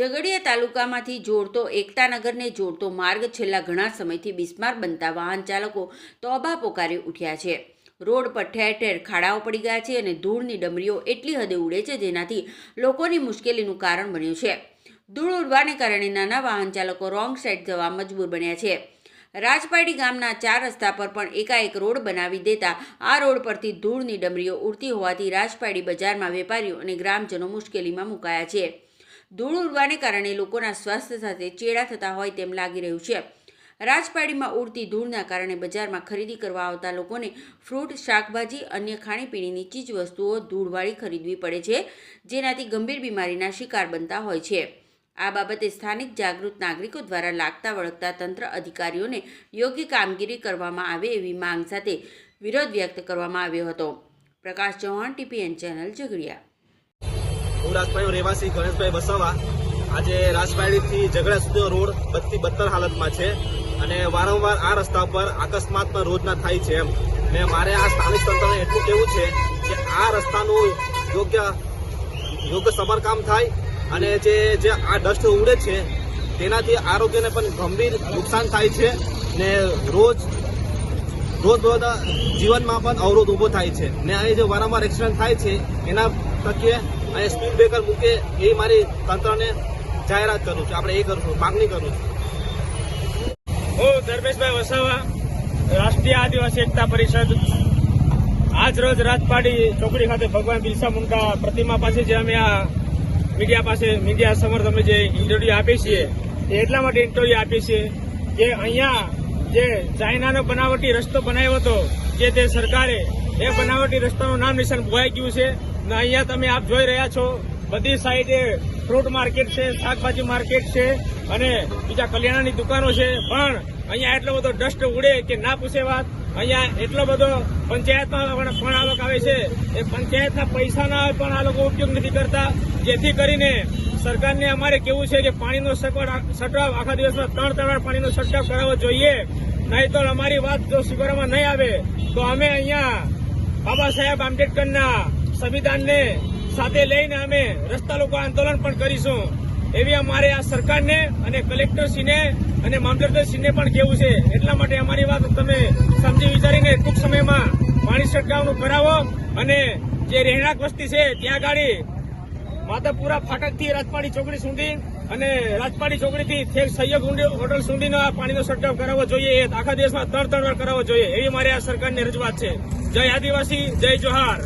ઝઘડિયા તાલુકામાંથી જોડતો એકતાનગરને જોડતો માર્ગ છેલ્લા ઘણા સમયથી બિસ્માર બનતા વાહન ચાલકો તોબા પોકારી ઉઠ્યા છે. રોડ પર ઠેર ઠેર ખાડાઓ પડી ગયા છે અને ધૂળની ડમરીઓ એટલી હદે ઉડે છે જેનાથી લોકોની મુશ્કેલીનું કારણ બન્યું છે. ધૂળ ઉડવાને કારણે નાના વાહન ચાલકો રોંગ સાઈડ જવા મજબૂર બન્યા છે. રાજપાડી ગામના ચાર રસ્તા પર પણ એકાએક રોડ બનાવી દેતા આ રોડ પરથી ધૂળની ડમરીઓ ઉડતી હોવાથી રાજપાડી બજારમાં વેપારીઓ અને ગ્રામજનો મુશ્કેલીમાં મુકાયા છે. ધૂળ ઉડવાને કારણે લોકોના સ્વાસ્થ્ય સાથે ચેડા થતા હોય તેમ લાગી રહ્યું છે. રાજપાડીમાં ઉડતી ધૂળના કારણે બજારમાં ખરીદી કરવા આવતા લોકોને ફ્રૂટ, શાકભાજી, અન્ય ખાણીપીણીની ચીજ વસ્તુઓ ધૂળવાળી ખરીદવી પડે છે, જેનાથી ગંભીર બીમારીના શિકાર બનતા હોય છે. આ બાબતે સ્થાનિક જાગૃત નાગરિકો દ્વારા લાગતા વળગતા તંત્ર અધિકારીઓને યોગ્ય કામગીરી કરવામાં આવે એવી માંગ સાથે વિરોધ વ્યક્ત કરવામાં આવ્યો હતો. Prakash Chauhan, TPN channel Jhagadia. હું રાજભાઈ રહેવાસી ગણેશભાઈ વસાવા. આજે રાજપાડીથી ઝઘડા સુધીનો રોડ બત્તી બત્તર હાલતમાં છે અને વારંવાર આ રસ્તા પર અકસ્માત પણ રોજના થાય છે એમ. ને મારે આ સ્થાનિક તંત્રને એટલું કહેવું છે કે આ રસ્તાનું યોગ્ય યોગ્ય સમારકામ થાય અને જે જે આ ડસ્ટ ઉડે છે તેનાથી આરોગ્યને પણ ગંભીર નુકસાન થાય છે. ને રોજ રોજ રોજ જીવનમાં પણ અવરોધ ઊભો થાય છે. ને અહીં જે વારંવાર એક્સિડન્ટ થાય છે, એના તકે અહીં સ્પીડ બ્રેકર મૂકે એ મારી તંત્રને જાહેરાત કરું છું. આપણે એ કરું છું, માંગણી કરું છું. હું ધર્મેશભાઈ વસાવા, રાષ્ટ્રીય આદિવાસી એકતા પરિષદ. આજ રોજ રાજપાડી ચોકડી ખાતે ભગવાન બિરસા મુંડા પ્રતિમા પાસે જે અમે આ મીડિયા પાસે, મીડિયા સમર્થ અમે જે ઇન્ટરવ્યુ આપીએ છીએ, એ એટલા માટે ઇન્ટરવ્યુ આપીએ છીએ કે અહીંયા જે ચાઇનાનો બનાવટી રસ્તો બનાવ્યો હતો, જે તે સરકારે, એ બનાવટી રસ્તાનું નામ નિશાન ભોવાઈ ગયું છે. ને અહીંયા તમે આપ જોઈ રહ્યા છો, બધી સાઈડે ફ્રૂટ માર્કેટ છે, શાકભાજી માર્કેટ છે, અને બીજા કલ્યાણની દુકાનો છે. પણ અહીંયા એટલો બધો ડસ્ટ ઉડે કે ના પૂછે વાત. અહીંયા એટલો બધો પંચાયતમાં પણ પણ આવક આવે છે. એ પંચાયતના પૈસાના પણ આ લોકો ઉપયોગ નથી કરતા. જેથી કરીને સરકારને અમારે કેવું છે કે પાણીનો છંટકાવ આખા દિવસમાં ત્રણ ત્રણ પાણીનો છંટકાવ કરાવવો જોઈએ. નહીં તો અમારી વાત જો સ્વીકારવામાં નહીં આવે, તો અમે અહીંયા બાબા સાહેબ આંબેડકરના સંવિધાનને સાથે લઈને અમે રસ્તા લોકો આંદોલન પણ કરીશું. એવી અમારે આ સરકારને અને કલેક્ટરશ્રીને અને મામલતદારશ્રીને પણ કેવું છે, એટલા માટે અમારી વાત તમે સમજી વિચારીને ટૂંક સમયમાં પાણી છંટકાવનું કરાવો અને જે રહેણાંક વસ્તી છે, ત્યાં ગાડી માતાપુરા ફાટકથી રાજપાડી ચોકડી સુધી અને રાજપાડી ચોકડીથી છેક સહયોગ હોટલ સુધીનો આ પાણીનો છંટકાવ કરાવવો જોઈએ. એ આખા દેશમાં ત્રણ વાર કરાવવો જોઈએ. એવી મારી આ સરકારની રજૂઆત છે. જય આદિવાસી, જય જોહાર.